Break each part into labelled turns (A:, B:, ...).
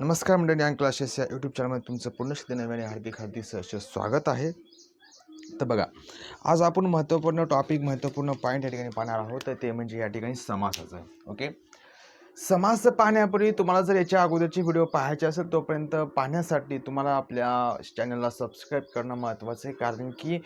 A: नमस्कार मंडळी Yang classes या यूट्यूब चॅनलमध्ये तुमचं पुन्हा एकदा नव्याने हार्दिक हार्दिक सहर्ष स्वागत आहे. तर बघा आज आपण महत्त्वपूर्ण टॉपिक महत्त्वपूर्ण पॉईंट या ठिकाणी पाहणार आहोत. तर ते म्हणजे या ठिकाणी समासाचं ओके समास पाहण्यापूर्वी तुम्हाला जर याच्या अगोदरची व्हिडिओ पाहायचे असेल तोपर्यंत पाहण्यासाठी तुम्हाला आपल्या चॅनलला सबस्क्राईब करणं महत्त्वाचं आहे. कारण की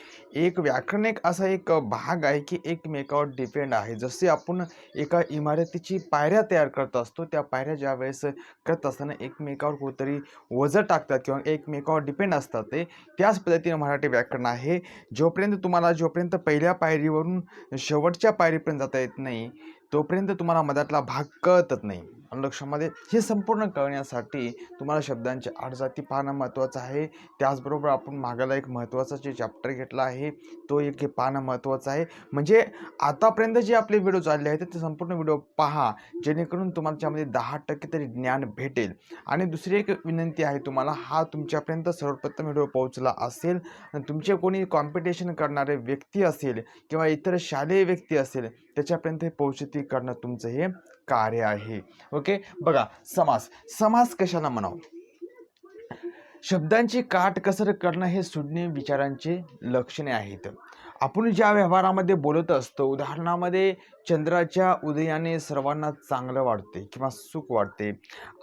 A: एक व्याकरण एक असा एक भाग आहे की एकमेकावर डिपेंड आहे. जसे आपण एका इमारतीची पायऱ्या तयार करत असतो त्या पायऱ्या ज्या वेळेस करत असताना एकमेकावर कुठेतरी वजन टाकतात किंवा एकमेकावर डिपेंड असतात ते त्याच पद्धतीने मराठी व्याकरण आहे. जोपर्यंत तुम्हाला जोपर्यंत पहिल्या पायरीवरून शेवटच्या पायरीपर्यंत जाता येत नाही तोपर्यंत तुम्हाला मधातला भाग कळतच नाही. आणि लक्षामध्ये हे संपूर्ण कळण्यासाठी तुम्हाला शब्दांचे आडजाती पाहणं महत्त्वाचं आहे. त्याचबरोबर आपण मागायला एक महत्त्वाचा जे चॅप्टर घेतला आहे तो एक हे पाहणं महत्त्वाचं आहे. म्हणजे आतापर्यंत जे आपले व्हिडिओ चालले आहेत ते संपूर्ण व्हिडिओ पहा. जेणेकरून तुम्हाला त्यामध्ये दहा टक्के तरी ज्ञान भेटेल. आणि दुसरी एक विनंती आहे तुम्हाला हा तुमच्यापर्यंत सर्वप्रथम व्हिडिओ पोहोचला असेल तुमचे कोणी कॉम्पिटिशन करणारे व्यक्ती असेल किंवा इतर शालेय व्यक्ती असेल त्याच्यापर्यंत हे पोहोचती करणं तुमचं हे कार्य आहे. ओके? बघा समास. समास कशाला म्हणावं? शब्दांची काटकसर करणं हे सुज्ञ विचारांचे लक्षणे आहेत. आपण ज्या व्यवहारामध्ये बोलत असतो उदाहरणामध्ये चंद्राच्या उदयाने सर्वांना चांगलं वाटते किंवा सुख वाटते.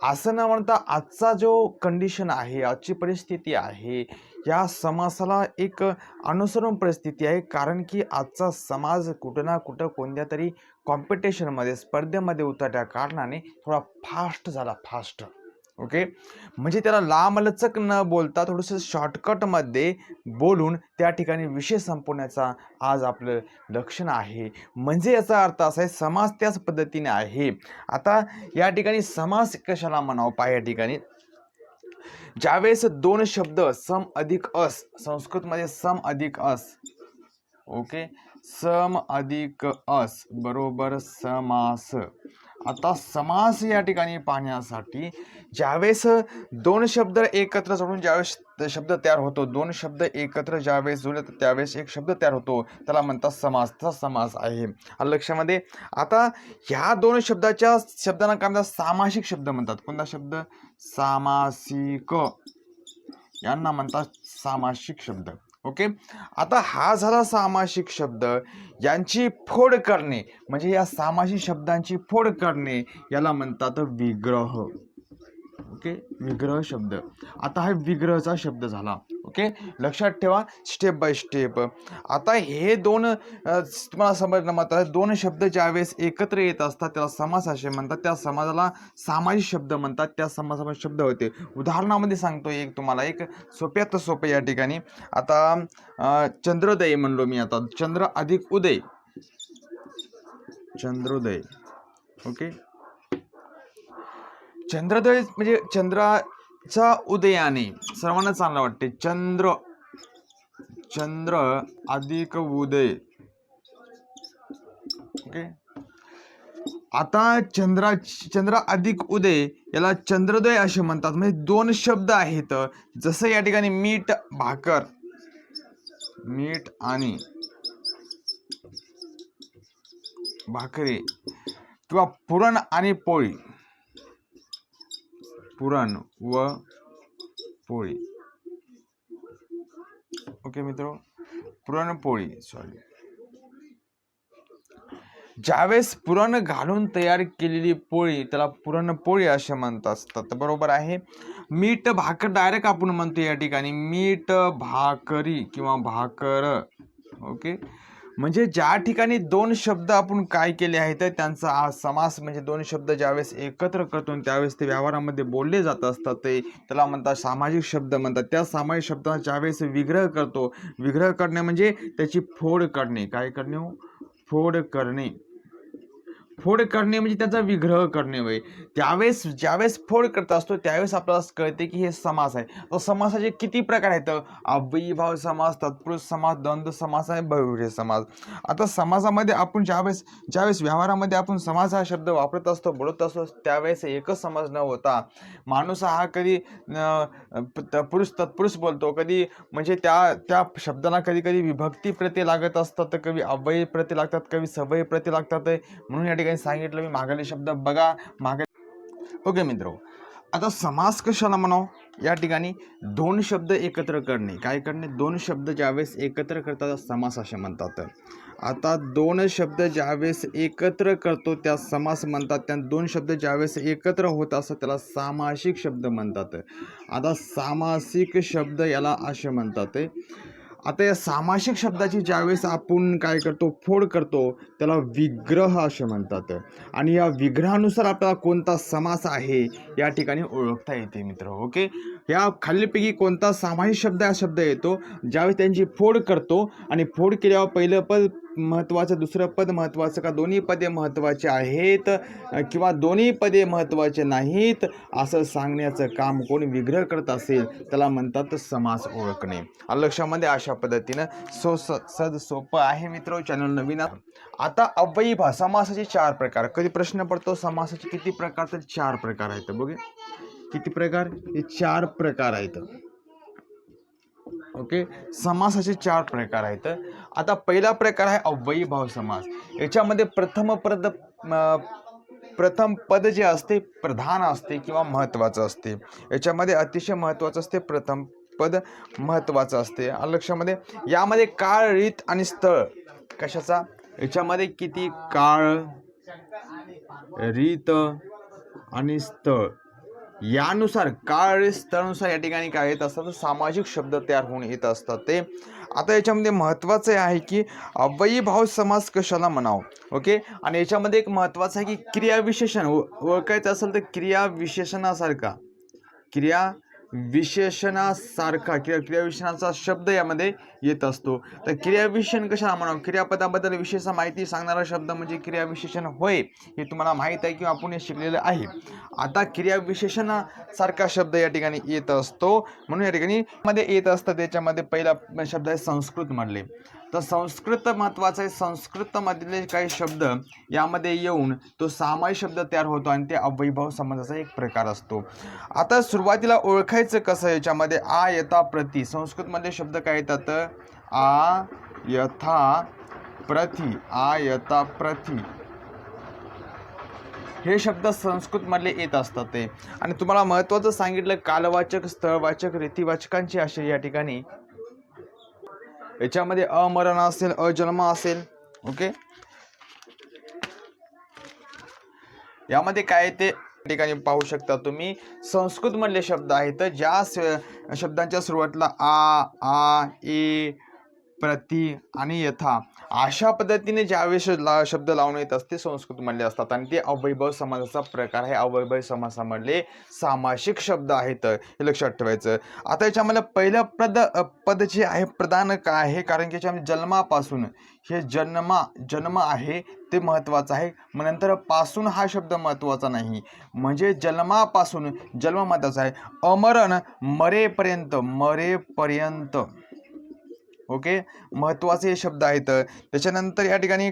A: असं न म्हणता आजचा जो कंडिशन आहे आजची परिस्थिती आहे या समासाला एक अनुसरण परिस्थिती आहे. कारण की आजचा समाज कुठं ना कुठं कोणत्या तरी कॉम्पिटिशनमध्ये स्पर्धेमध्ये उतरल्या कारणाने थोडा फास्ट झाला फास्ट ओके? म्हणजे त्याला लांबलचक न बोलता थोडंसं शॉर्टकटमध्ये बोलून त्या ठिकाणी विषय संपवण्याचा आज आपलं लक्षण आहे. म्हणजे याचा अर्थ असा आहे समास त्याच पद्धतीने आहे. आता या ठिकाणी समास कशाला म्हणावं? पहा या ठिकाणी. ज्यावेळेस दोन शब्द सम अधिक अस संस्कृतमध्ये सम अधिक अस. ओके? सम अधिक अस बरोबर समास. आता समास या ठिकाणी पाहण्यासाठी ज्यावेळेस दोन शब्द एकत्र जोडून ज्यावेळेस ते शब्द तयार होतो दोन शब्द एकत्र ज्यावेळेस जुळले तर त्यावेळेस एक शब्द तयार होतो. त्याला म्हणतात समास. तसा समास आहे. लक्षामध्ये? आता ह्या दोन शब्दाच्या शब्दांना काय म्हणतात? सामासिक शब्द म्हणतात. कोणता शब्द? सामासिक. यांना म्हणतात सामासिक शब्द. ओके? आता हा झाला सामासिक शब्द. यांची फोड करणे म्हणजे या सामासिक शब्दांची फोड करणे याला म्हणतात विग्रह. ओके? विग्रह शब्द. आता हा विग्रहचा शब्द झाला. ओके? लक्षात ठेवा स्टेप बाय स्टेप आता हे दोन तुम्हाला समजलं मात्र दोन शब्द ज्यावेळेस एकत्र येत असतात त्याला समास असे म्हणतात. त्या समाजाला सामाजिक शब्द म्हणतात. त्या समासामध्ये शब्द होते. उदाहरणामध्ये सांगतो एक तुम्हाला. एक सोप्यात सोपं या ठिकाणी. आता चंद्रोदय म्हणलो मी आता. चंद्र अधिक उदय. चंद्रोदय. ओके? चंद्रोदय म्हणजे चंद्राच्या उदयाने सर्वांना चांगलं वाटते. चंद्र चंद्र अधिक उदय. ओके आता चंद्रा चंद्र अधिक उदय याला चंद्रोदय असे म्हणतात. म्हणजे दोन शब्द आहेत. जसं या ठिकाणी मीठ भाकर. मीठ आणि भाकरी किंवा पुरण आणि पोळी. पुरण व पोळी. ओके मित्र पुरणपोळी सॉरी ज्यावेळेस पुरण घालून तयार केलेली पोळी त्याला पुरणपोळी असे म्हणत असतात बरोबर आहे. मीठ भाकर डायरेक्ट आपण म्हणतो या ठिकाणी. मीठ भाकरी किंवा भाकर. ओके? म्हणजे ज्या ठिकाणी दोन शब्द आपण काय केले आहेत त्यांचा हा समास म्हणजे दोन शब्द ज्यावेळेस एकत्र करतो त्यावेळेस ते व्यवहारामध्ये बोलले जात असतात ते त्याला म्हणतात सामाजिक शब्द म्हणतात. त्या सामाजिक शब्दाचा ज्यावेळेस विग्रह करतो विग्रह करणे म्हणजे त्याची फोड करणे. काय करणे हो? फोड करणे. फोड करणे म्हणजे त्याचा विग्रह करणे वय त्यावेळेस ज्यावेळेस फोड करत असतो त्यावेळेस आपल्याला कळते की हे समास आहे. तर समासाचे किती प्रकार आहेत? अव्ययीभाव समास तत्पुरुष समास द्वंद्व समास आहे बहुव्रीही समास. आता समाजामध्ये आपण ज्यावेळेस ज्यावेळेस व्यवहारामध्ये आपण समास हा शब्द वापरत असतो बोलत असतो त्यावेळेस एकच समाज न होता. माणूस हा कधी पुरुष तत्पुरुष बोलतो. कधी म्हणजे त्या त्या शब्दाला कधी कधी विभक्ती प्रती लागत असतात तर कधी अव्ययी प्रती लागतात कधी सवयी प्रती लागतात. म्हणून या ठिकाणी सांगितलं मी मागले शब्द बघा मागे ओके मित्र आता समास कशाला म्हणाव? या ठिकाणी दोन शब्द एकत्र करणे. काय करणे? दोन शब्द ज्यावेळेस एकत्र करतात समास असे म्हणतात. आता दोन शब्द ज्यावेळेस एकत्र करतो त्या समास म्हणतात. त्या दोन शब्द ज्यावेळेस एकत्र होत असतात त्याला सामासिक शब्द म्हणतात. आता सामासिक शब्द याला असे म्हणतात. आता या सामासिक शब्दाची ज्यावेळेस आपण काय करतो फोड करतो त्याला विग्रह असे म्हणतात. आणि या विग्रहानुसार आपल्याला कोणता समास आहे या ठिकाणी ओळखता येते मित्र ओके या खालीपैकी कोणता सामासिक शब्द हा शब्द येतो ज्यावेळेस त्यांची फोड करतो आणि फोड केल्यावर पहिलं पद महत्त्वाचं दुसरं पद महत्त्वाचं का दोन्ही पदे महत्त्वाचे आहेत? किंवा दोन्ही पदे महत्त्वाचे नाहीत असं सांगण्याचं काम कोण विग्रह करत असेल त्याला म्हणतात समास ओळखणे. लक्षामध्ये अशा पद्धतीनं सो स सद सोपं आहे मित्र चॅनल नवीन आता आता अव्ययीभा समासाचे चार प्रकार. कधी प्रश्न पडतो समासाचे किती प्रकार? तर चार प्रकार आहेत बघे किती प्रकार? हे चार प्रकार आहेत. ओके? समासाचे चार प्रकार आहेत. आता पहिला प्रकार आहे अव्ययीभाव समास. याच्यामध्ये प्रथम प्रद प्रथम पद जे असते प्रधान असते किंवा महत्त्वाचं असते. याच्यामध्ये अतिशय महत्त्वाचं असते प्रथम पद महत्त्वाचं असते. लक्षामध्ये यामध्ये काळ रीत आणि स्थळ. कशाचा? याच्यामध्ये किती? काळ रीत आणि स्थळ. यानुसार काळ स्थळानुसार या ठिकाणी काय येत असतात? सामाजिक शब्द तयार होऊन येत असतात ते. आता याच्यामध्ये महत्त्वाचं आहे की अव्ययीभाव समास कशाला म्हणावं? ओके? आणि याच्यामध्ये एक महत्त्वाचं आहे की क्रियाविशेषण. ओळखायचं असेल तर क्रियाविशेषणासारखा. क्रिया विशेषणासारखा किंवा क्रियाविशेषणाचा शब्द यामध्ये येत असतो. तर क्रियाविशेषण कशाला म्हणा क्रियापदाबद्दल विशेष माहिती सांगणारा शब्द म्हणजे क्रियाविशेषण होय हे तुम्हाला माहीत आहे किंवा आपण हे शिकलेलं आहे. आता क्रियाविशेषणासारखा शब्द या ठिकाणी येत असतो. म्हणून या ठिकाणी मध्ये येत असतं. त्याच्यामध्ये पहिला शब्द आहे संस्कृत म्हणले तर संस्कृत महत्त्वाचं आहे. संस्कृतमधले काही शब्द यामध्ये येऊन तो सामायिक शब्द तयार होतो आणि ते अवैभव समाजाचा एक प्रकार असतो. आता सुरुवातीला ओळखायचं कसं याच्यामध्ये आ यथा प्रति. संस्कृतमधले शब्द काय येतात? आ यथा प्रथी आ यथा प्रति. हे शब्द संस्कृतमधले येत असतात ते. आणि तुम्हाला महत्त्वाचं सांगितलं कालवाचक स्थळवाचक रीतीवाचकांची असे या ठिकाणी याच्यामध्ये अमरण असेल अजन्म असेल ओके? यामध्ये काय ते ठिकाणी पाहू शकता तुम्ही. संस्कृतमधले शब्द आहेत ज्या शब्दांच्या सुरुवातीला आ आ ए प्रति आणि यथा. अशा पद्धतीने ज्यावेळेस ला शब्द लावून येत असते संस्कृतमधले असतात. आणि ते अवैभव समासाचा प्रकार आहे. अवैभव समासामधले सामासिक शब्द आहेत हे लक्षात ठेवायचं. आता याच्यामध्ये पहिलं प्रद पद जे आहे प्रदान काय आहे? कारण की याच्यामध्ये जन्मापासून हे जन्मा जन्म आहे ते महत्त्वाचं आहे. मग नंतर पासून हा शब्द महत्त्वाचा नाही. म्हणजे जन्मापासून जन्म महत्त्वाचा आहे. अमरण मरेपर्यंत मरेपर्यंत. ओके? महत्त्वाचे हे शब्द आहेत. त्याच्यानंतर या ठिकाणी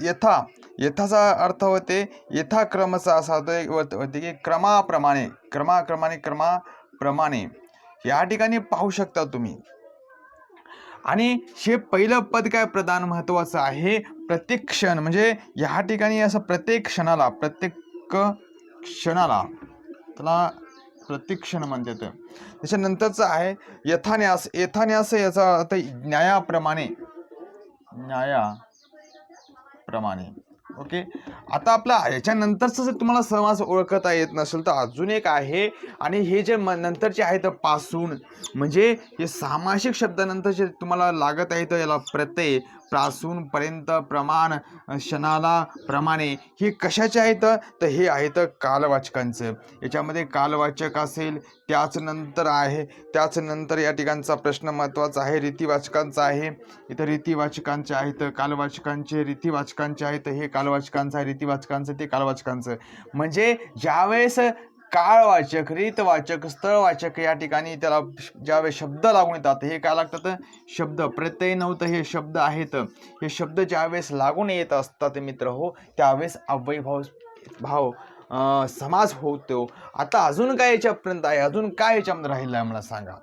A: यथा यथाचा अर्थ होते यथाक्रमचा असा होतो एक होते की क्रमाप्रमाणे क्रमाक्रमाने क्रमाप्रमाणे. या ठिकाणी पाहू शकता तुम्ही. आणि हे पहिलं पद काय प्रधान महत्त्वाचं आहे? प्रत्येक क्षण म्हणजे ह्या ठिकाणी असं प्रत्येक क्षणाला प्रत्येक क्षणाला त्याला प्रतिक्षण म्हणते तर त्याच्यानंतरचं आहे यथान्यास यथान्यास याचा अर्थ न्यायाप्रमाणे. न्यायाप्रमाणे. ओके? आता आपला याच्यानंतरचं जर तुम्हाला समास ओळखता येत नसेल तर अजून एक आहे. आणि हे जे म नंतरचे आहेत पासून म्हणजे हे सामासिक शब्दानंतर जे तुम्हाला लागत आहे तर याला प्रत्यय पासून पर्यंत प्रमाण क्षणाला प्रमाणे हे कशाचे आहेत? तर हे आहेत कालवाचकांचं. याच्यामध्ये कालवाचक असेल त्याच नंतर आहे त्याच नंतर या ठिकाणचा प्रश्न महत्त्वाचा आहे रीतिवाचकांचा आहे. इथं रीतिवाचकांचे आहेत कालवाचकांचे रीतिवाचकांचे आहेत हे कालवाचकांचं आहे रीतिवाचकांचं ते कालवाचकांचं. म्हणजे ज्यावेळेस काळवाचक रीतवाचक स्थळवाचक या ठिकाणी त्याला ज्यावेळेस शब्द लागून येतात हे काय लागतात? शब्द. प्रत्यय नव्हतं हे शब्द आहेत. हे शब्द ज्यावेळेस लागून येत असतात मित्र हो त्यावेळेस अव्ययभाव भाव समाज होतो. आता अजून काय याच्यापर्यंत आहे? अजून काय याच्यामध्ये राहिलं आहे मला सांगा.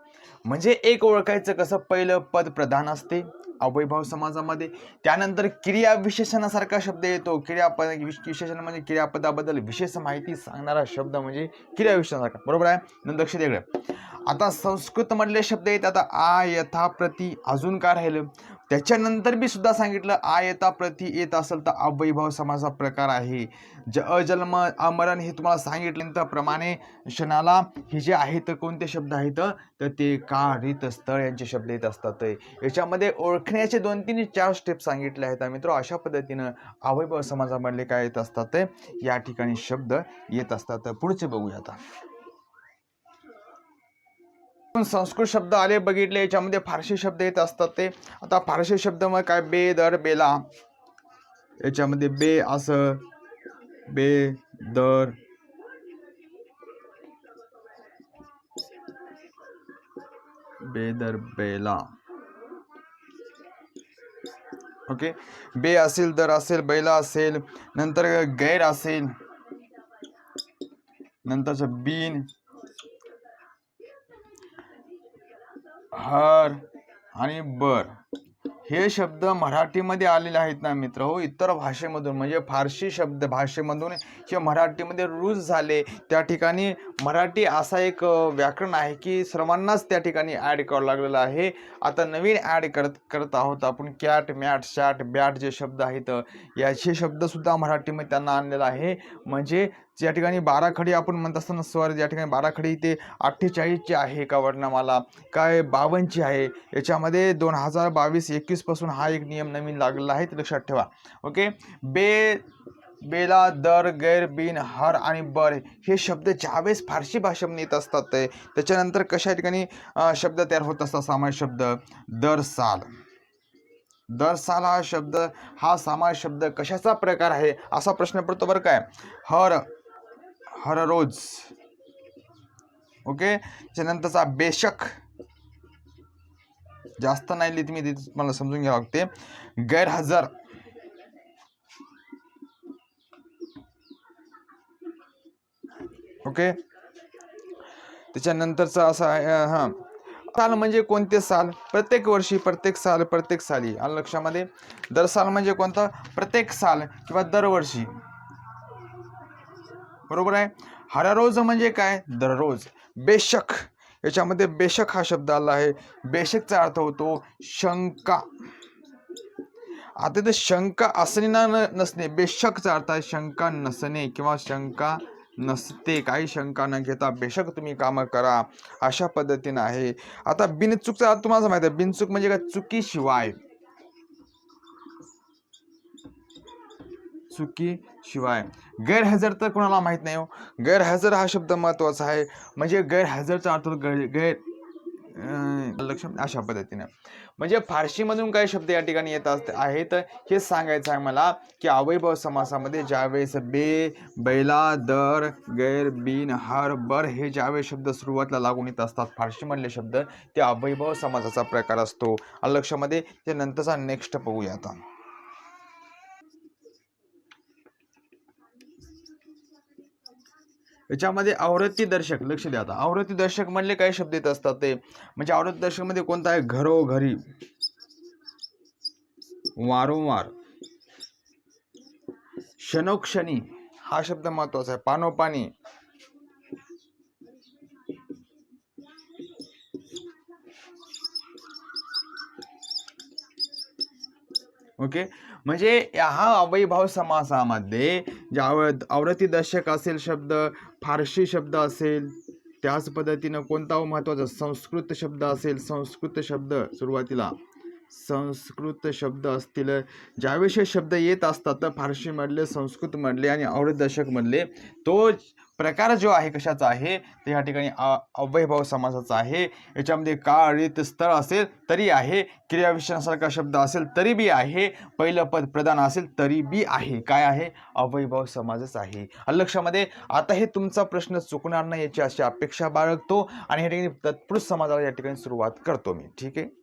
A: म्हणजे एक ओळखायचं कसं? पहिलं पद प्रधान असते. अवैभाव समाजामध्ये. त्यानंतर क्रिया विशेषणासारखा शब्द येतो. क्रियापद विशेषण म्हणजे क्रियापदाबद्दल विशेष माहिती सांगणारा शब्द म्हणजे क्रिया विशेषणासारखा. बरोबर आहे? नंतर लक्ष द्या आता संस्कृत मधले शब्द येत आता आ यथा प्रति अजून काय राहिलं? त्याच्यानंतर बी सुद्धा सांगितलं आ यथा प्रति येत असेल तर अवैभाव समाजाचा प्रकार आहे. ज अजन्म अमरण हे तुम्हाला सांगितलं प्रमाणे क्षणाला हे जे आहेत कोणते शब्द आहेत तर ते काळ स्थळ यांचे शब्द येत असतात. याच्यामध्ये ओळखण्याचे दोन तीन चार स्टेप सांगितले आहेत. मित्र अशा पद्धतीनं अवैभव समाजामधले काय येत असतात या ठिकाणी शब्द येत असतात. पुढचे बघूया आता. आपण संस्कृत शब्द आले बघितले याच्यामध्ये फारसी शब्द येत असतात ते. आता फारसी शब्द मग काय? बे दर बेला. याच्यामध्ये बे असं बे दर. बेदर बेला. ओके? बे असेल दर असेल बैला असेल नंतर गैर असेल नंतरचं बीन. हर आणि बर. हे शब्द मराठीमध्ये आलेले आहेत ना मित्र हो इतर भाषेमधून म्हणजे फारशी शब्द भाषेमधून हे मराठीमध्ये रूज झाले त्या ठिकाणी मराठी असा एक व्याकरण आहे की सर्वांनाच त्या ठिकाणी ॲड करावं लागलेलं आहे. आता नवीन ॲड करत करत आहोत आपण. कॅट मॅट शॅट बॅट जे शब्द आहेत याचे शब्दसुद्धा मराठीमध्ये त्यांना आणलेला आहे. म्हणजे ज्या ठिकाणी बाराखडी आपण म्हणत असताना स्वर ज्या ठिकाणी बाराखडी ते अठ्ठेचाळीसची आहे एका वर्णमाला. काय बावनची आहे? याच्यामध्ये दोन हजार बावीस एकवीसपासून हा एक नियम नवीन लागलेला आहे. ते लक्षात ठेवा. ओके बे बेला दर गैर बिन हर आणि बर हे शब्द ज्यावेळेस फारशी भाषेमध्ये येत असतात ते त्याच्यानंतर कशा ठिकाणी शब्द तयार होत असतात? सामान्य शब्द दर साल. दर साल हा शब्द हा सामान्य शब्द कशाचा प्रकार आहे असा प्रश्न पडतो बरं काय? हर हर रोज. ओके? त्याच्यानंतरचा बेशक. जास्त नाही लिहित मी तिथे मला समजून घ्यावं लागते. गैरहजर. ओके? त्याच्यानंतरचा असा आहे हां. साल म्हणजे कोणते साल? प्रत्येक वर्षी प्रत्येक साल प्रत्येक साली. आलं लक्षामध्ये? दर साल म्हणजे कोणता? प्रत्येक साल किंवा दरवर्षी. बरोबर आहे? हररोज म्हणजे काय? दररोज. बेशक. याच्यामध्ये बेशक हा शब्द आला आहे. बेशकचा अर्थ होतो शंका. आता ते शंका असणे ना नसणे. बेशकचा अर्थ आहे शंका नसणे किंवा शंका नसते काही शंका न घेता बेशक तुम्ही कामं करा अशा पद्धतीनं आहे. आता बिनचूकचा अर्थ तुम्हाला माहिती आहे बिनचूक म्हणजे काय? चुकीशिवाय. चुकी शिवाय गैरहजर तर कोणाला माहीत नाही हो. गैरहजर हा शब्द महत्त्वाचा आहे. म्हणजे गैरहजरचा अर्थ गैर गैर अं, लक्ष अशा पद्धतीने. म्हणजे फारशीमधून काही शब्द या ठिकाणी येत असते आहेत. हे सांगायचं आहे मला की अवैभव समासामध्ये ज्यावेळेस बे बैला दर गैर बिन हर बर हे ज्यावेळेस शब्द सुरुवातीला लागून येत असतात फारशीमधले शब्द ते अवैभव समासाचा प्रकार असतो. आलं लक्षामध्ये ते नंतरचा नेक्स्ट बघूया आता याच्यामध्ये आवृत्ती दर्शक लक्ष द्या आता. आवृत्ती दर्शक म्हणले काही शब्द येत असतात ते. म्हणजे आवृत्ती दर्शकमध्ये कोणता आहे? घरोघरी. वारंवार. क्षणोक्षणी हा शब्द महत्त्वाचा आहे. पानोपानी. ओके? म्हणजे हा अवैभाव समासामध्ये ज्या आव- आवृत्ती दर्शक असेल शब्द फारशी शब्द असेल त्याच पद्धतीनं कोणता महत्त्वाचा संस्कृत शब्द असेल संस्कृत शब्द सुरुवातीला. संस्कृत शब्द असतील ज्याविषयी शब्द येत असतात तर फारशीमधले संस्कृतमधले आणि आवृत्ती म्हणले तो प्रकार जो आहे कशाचा आहे? ते या ठिकाणी अव्ययभाव समासाचा आहे. याच्यामध्ये काळ रीत स्थळ असेल तरी आहे. क्रियाविशेषणासारखा शब्द असेल तरी बी आहे. पहिलं पद प्रधान असेल तरी बी आहे. काय आहे? अव्ययभाव समाजच आहे. लक्षामध्ये आता हे तुमचा प्रश्न चुकणार नाही याची अशी अपेक्षा बाळगतो आणि या ठिकाणी तत्पुरुष समाजाला या ठिकाणी सुरुवात करतो मी. ठीक आहे?